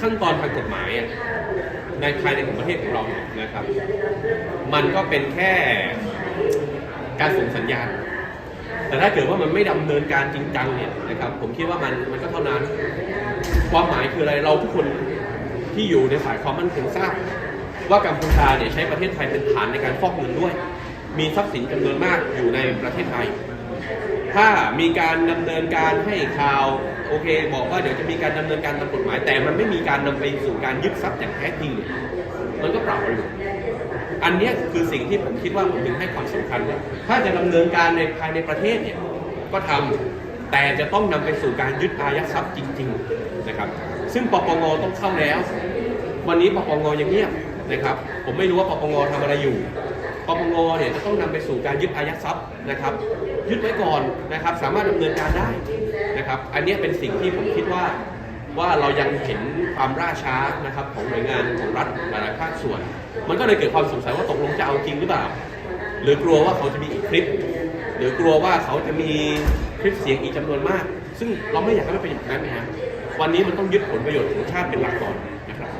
ขั้นตอนทางกฎหมายในภายในของประเทศของเราเนี่ยนะครับ มันก็เป็นแค่การส่งสัญญาณ แต่ถ้าเกิดว่ามันไม่ดำเนินการจริงจังเนี่ยนะครับ ผมคิดว่ามันมันก็เท่านั้น ความหมายคืออะไรเราทุกคนที่อยู่ในฝ่ายความมั่นคงทราบว่ากัมพูชาเนี่ยใช้ประเทศไทยเป็นฐานในการฟอกเงินด้วย มีทรัพย์สินจำนวนมากอยู่ในประเทศไทย ถ้ามีการดำเนินการให้ข่าวโอเค บอกว่าเดี๋ยวจะมีการดำเนินการตามกฎหมาย แต่มันไม่มีการนำไปสู่การยึดทรัพย์อย่างแท้จริงเนี่ยมันก็เปล่าประโยชน์อันนี้คือสิ่งที่ผมคิดว่าผมถึงให้ความสำคัญว่าถ้าจะดำเนินการในภายในประเทศเนี่ยก็ทำแต่จะต้องนำไปสู่การยึดอายัดทรัพย์จริง ๆนะครับ ซึ่งปปงต้องเข้าแล้ว วันนี้ปปงยังเงียบนะครับ ผมไม่รู้ว่าปปงทำอะไรอยู่ ปปงเนี่ยจะต้องนำไปสู่การยึดอายัดทรัพย์นะครับ ยึดไว้ก่อนนะครับ สามารถดำเนินการได้นะครับ อันนี้เป็นสิ่งที่ผมคิดว่าว่าเรายังเห็นความล่าช้านะครับของหน่วยงานของรัฐหลายๆภาคส่วน มันก็เลยเกิดความสงสัยว่าตกลงจะเอาจริงหรือเปล่า หรือกลัวว่าเขาจะมีอีกคลิป หรือกลัวว่าเขาจะมีคลิปเสียงอีกจำนวนมาก ซึ่งเราไม่อยากให้มันเป็นอย่างนั้นนะฮะวันนี้มันต้องยึดผลประโยชน์ของชาติเป็นหลักก่อนนะครับ